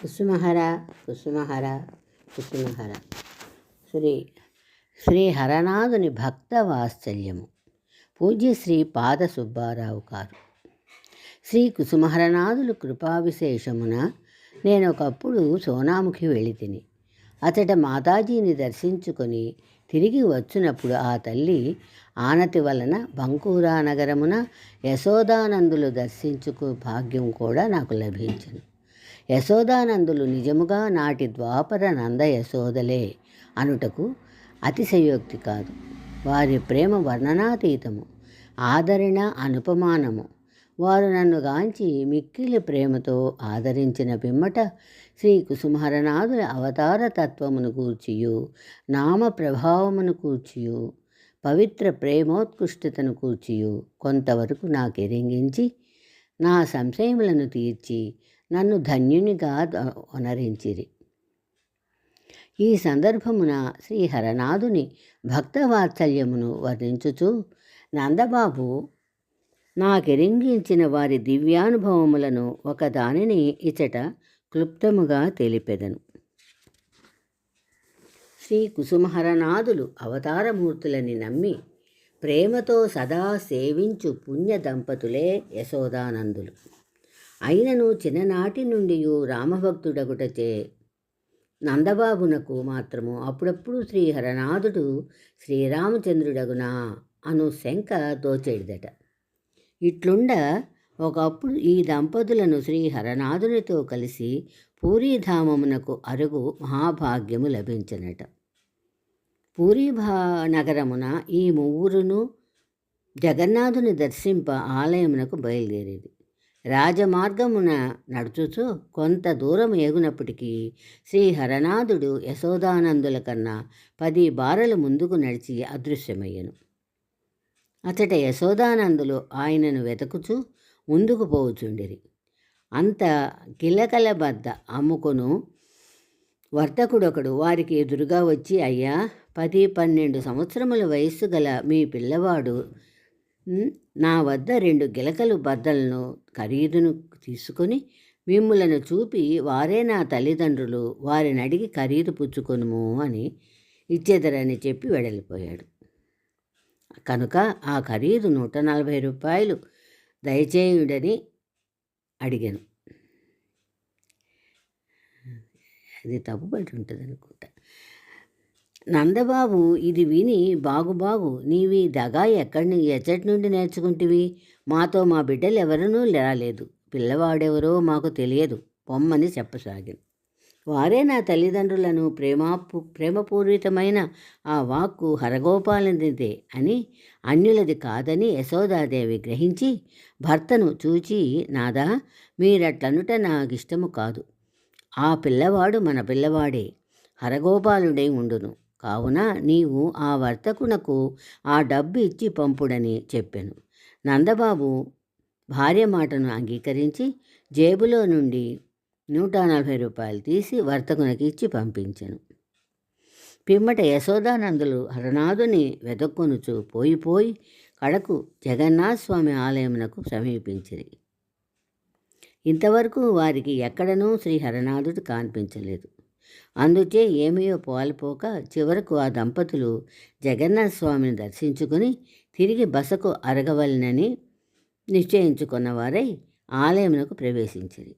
కుసుమహర కుసుమహర కుసుమహర. శ్రీ శ్రీ హరనాథుని భక్త వాత్సల్యము పూజ్య శ్రీ పాద సుబ్బారావు గారు. శ్రీ కుసుమహరనాథులు కృపావిశేషమున నేను ఒకప్పుడు సోనాముఖి వెళ్ళి తిని అతట మాతాజీని దర్శించుకొని తిరిగి వచ్చినప్పుడు ఆ తల్లి ఆనతి వలన బంకూరా నగరమున యశోదానందులు దర్శించుకు భాగ్యం కూడా నాకు లభించను. యశోదానందులు నిజముగా నాటి ద్వాపర నంద యశోదలే అనుటకు అతిశయోక్తి కాదు. వారి ప్రేమ వర్ణనాతీతము ఆదరణ అనుపమానము. వారు నన్ను గాంచి మిక్కిలి ప్రేమతో ఆదరించిన పిమ్మట శ్రీ కుసుమహరనాథుల అవతార తత్వమును కూర్చియు నామ ప్రభావమును కూర్చియు పవిత్ర ప్రేమోత్కృష్టతను కూర్చియు. కొంతవరకు నాకెరింగించి నా సంశయములను తీర్చి నన్ను ధన్యునిగా వనరించిరి. ఈ సందర్భమున శ్రీ హరనాథుని భక్తవాత్సల్యమును వర్ణించుచు నందబాబు నాకిరింగించిన వారి దివ్యానుభవములను ఒకదానిని ఇచట క్లుప్తముగా తెలిపెదను. శ్రీ కుసుమహరనాథులు అవతారమూర్తులని నమ్మి ప్రేమతో సదా సేవించు పుణ్య దంపతులే యశోదానందులు. అయినను చిన్ననాటి నుండి రామభక్తుడగుటచే. నందబాబునకు మాత్రము అప్పుడప్పుడు శ్రీ హరనాథుడు శ్రీరామచంద్రుడగునా అను శంక దోచేడిదట ఇట్లుండ ఒకప్పుడు ఈ దంపతులను శ్రీ హరనాథునితో కలిసి పూరీధామమునకు అరుగు మహాభాగ్యము లభించనట. పూరీభా నగరమున ఈ ముగ్గురును జగన్నాథుని దర్శింప ఆలయమునకు బయలుదేరేది. రాజమార్గమున నడుచుచు కొంత దూరం ఎగునప్పటికీ శ్రీ హరనాథుడు యశోదానందుల కన్నా పది బారలు ముందుకు నడిచి అదృశ్యమయ్యను. అతట యశోదానందులు ఆయనను వెతకుచు ముందుకు పోవుచుండిరి. అంత కిలకల బద్ద అమ్ముకొను వర్తకుడొకడు వారికి ఎదురుగా వచ్చి అయ్యా పది పన్నెండు సంవత్సరముల వయస్సు గల మీ పిల్లవాడు నా వద్ద రెండు గిలకలు బద్దలను ఖరీదును తీసుకొని మిమ్ములను చూపి వారే నా తల్లిదండ్రులు వారిని అడిగి ఖరీదు పుచ్చుకొనుము అని ఇచ్చేదరని చెప్పి వెడలిపోయాడు. కనుక ఆ ఖరీదు నూట నలభై రూపాయలు దయచేయుడని అడిగాను. అది తప్పుబడి ఉంటుంది అనుకుంటా నందబాబు ఇది విని బాగు నీవి దగా ఎక్కడి ఎచ్చటి నుండి నేర్చుకుంటివి? మాతో మా బిడ్డలు ఎవరనూ రాలేదు. పిల్లవాడెవరో మాకు తెలియదు. పొమ్మని చెప్పసాగింది వారే నా తల్లిదండ్రులను ప్రేమాపు ప్రేమపూరితమైన ఆ వాక్కు హరగోపాలనిదే అని అన్యులది కాదని యశోదాదేవి గ్రహించి భర్తను చూచి నాదా మీరట్లనుట నాకిష్టము కాదు. ఆ పిల్లవాడు మన పిల్లవాడే. హరగోపాలుడై ఉండును. కావున నీవు ఆ వర్తకునకు ఆ డబ్బు ఇచ్చి పంపుడని చెప్పాను. నందబాబు భార్య మాటను అంగీకరించి జేబులో నుండి నూట నలభై రూపాయలు తీసి వర్తకునకి ఇచ్చి పంపించాను. పిమ్మట యశోదానందులు హరనాథుని వెదక్కొనుచు పోయిపోయి కడకు జగన్నాథ స్వామి ఆలయమునకు సమీపించిరి. ఇంతవరకు వారికి ఎక్కడనూ శ్రీ హరనాథుడు కనిపించలేదు. అందుచే ఏమయో పోలిపోక చివరకు ఆ దంపతులు జగన్నాథ స్వామిని దర్శించుకుని తిరిగి బసకు అరగవలనని నిశ్చయించుకున్నవారై ఆలయమునకు ప్రవేశించిరి.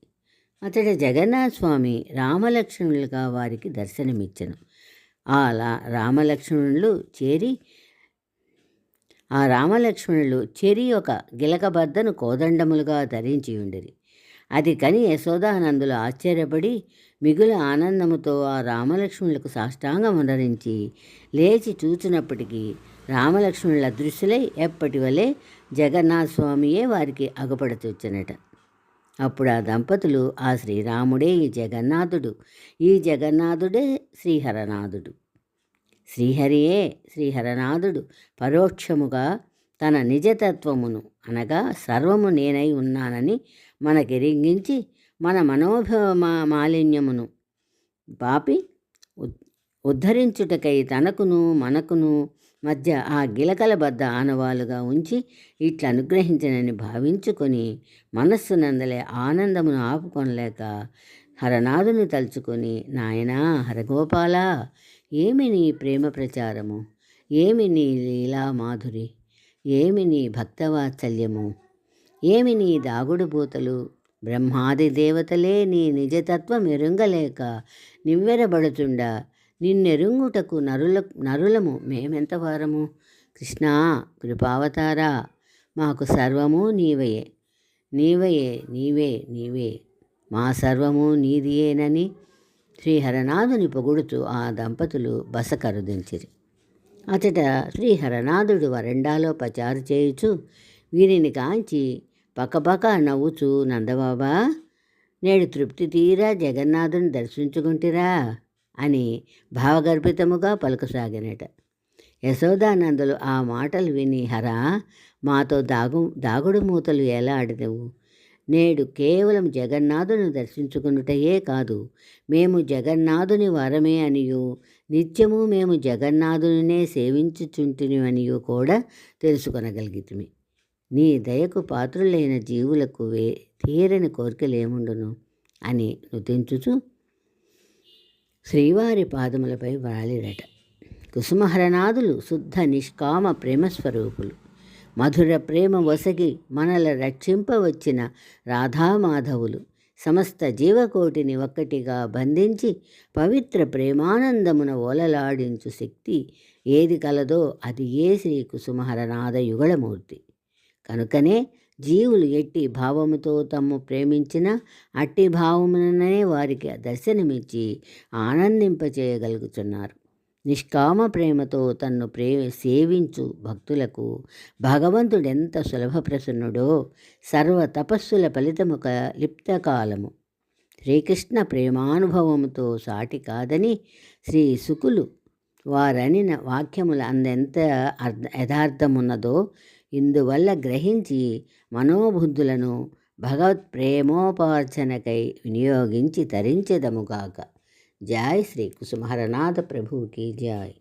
అతడి జగన్నాథ స్వామి రామలక్ష్మణులుగా వారికి దర్శనమిచ్చను. అలా రామలక్ష్మణులు చేరి ఆ రామలక్ష్మణులు చెరి ఒక గిలకబద్దను కోదండములుగా ధరించి ఉండిరి అది కని యశోదానందులు ఆశ్చర్యపడి మిగుల ఆనందముతో ఆ రామలక్ష్మణులకు సాష్టాంగం ఉండరించి లేచి చూచినప్పటికీ రామలక్ష్మణుల అదృశ్యులై ఎప్పటి వలె జగన్నాథ స్వామియే వారికి అగపడుతొచ్చనట అప్పుడు ఆ దంపతులు ఆ శ్రీరాముడే ఈ జగన్నాథుడు. ఈ జగన్నాథుడే శ్రీహరనాథుడు. శ్రీహరియే శ్రీహరనాథుడు. పరోక్షముగా తన నిజతత్వమును అనగా సర్వము నేనై ఉన్నానని మనకిరింగించి మన మనోభవ మాలిన్యమును పాపి ఉద్ధరించుటకై తనకును మనకును మధ్య ఆ గిలకల బద్ద ఆనవాలుగా ఉంచి ఇట్లా అనుగ్రహించనని భావించుకొని మనస్సు నందలే ఆనందమును ఆపుకొనలేక హరనాథుని తలుచుకొని నాయనా హరగోపాల ఏమి నీ ప్రేమ ప్రచారము? ఏమి నీ లీలా మాధురి ఏమి నీ భక్తవాత్సల్యము? ఏమి నీ దాగుడుబూతలు బ్రహ్మాది దేవతలే నీ నిజతత్వం ఎరుంగలేక నివ్వెరబడుతుండా. నిన్నెరుంగుటకు నరుల నరులము మేమెంత వారము? కృష్ణా కృపావతారా మాకు సర్వము నీవయే. నీవయే నీవే నీవే. మా సర్వము నీదియేనని శ్రీహరనాథుని పొగుడుతూ ఆ దంపతులు బస కరుదించిరి అతట శ్రీహరనాథుడు వరండాలో పచారు చేయుచు వీరిని కాంచి పక్కపక్క నవ్వుచూ నందబాబా నేడు తృప్తి తీరా జగన్నాథుని దర్శించుకుంటిరా అని భావగర్భితముగా పలుకసాగినట. యశోదానందులు ఆ మాటలు విని హరా మాతో దాగు దాగుడు మూతలు ఎలా ఆడినవు? నేడు కేవలం జగన్నాథుని దర్శించుకున్నటయే కాదు మేము జగన్నాథుని వరమే అనియు నిత్యము మేము జగన్నాథునినే సేవించుచుంటినివనియు కూడా తెలుసుకొనగలిగితిమి. నీ దయకు పాత్రులైన జీవులకు వే తీరని కోరికలేముండును అని నుతించుచు శ్రీవారి పాదములపై వాలిరట కుసుమహరనాథులు శుద్ధ నిష్కామ ప్రేమస్వరూపులు. మధుర ప్రేమ వసగి మనల రక్షింపవచ్చిన రాధామాధవులు సమస్త జీవకోటిని ఒక్కటిగా బంధించి పవిత్ర ప్రేమానందమున ఓలలాడించు శక్తి ఏది కలదో అది ఏ శ్రీ కుసుమహరనాథ యుగళమూర్తి కనుకనే జీవులు ఎట్టి భావముతో తమ్ము ప్రేమించిన అట్టి భావముననే వారికి దర్శనమిచ్చి ఆనందింపచేయగలుగుతున్నారు నిష్కామ ప్రేమతో తన్ను ప్రే సేవించు భక్తులకు భగవంతుడెంత సులభ ప్రసన్నుడో సర్వ తపస్సుల ఫలితము లిప్తకాలము. శ్రీకృష్ణ ప్రేమానుభవముతో సాటి కాదని శ్రీ సుకులు వారనిన వాక్యముల అందెంత యథార్థమున్నదో ఇందువల్ల గ్రహించి మనోబుద్ధులను భగవత్ ప్రేమోపార్చనకై వినియోగించి తరించెదముగాక జాయ్ శ్రీ కుసుమహరనాథ ప్రభువుకి జాయ్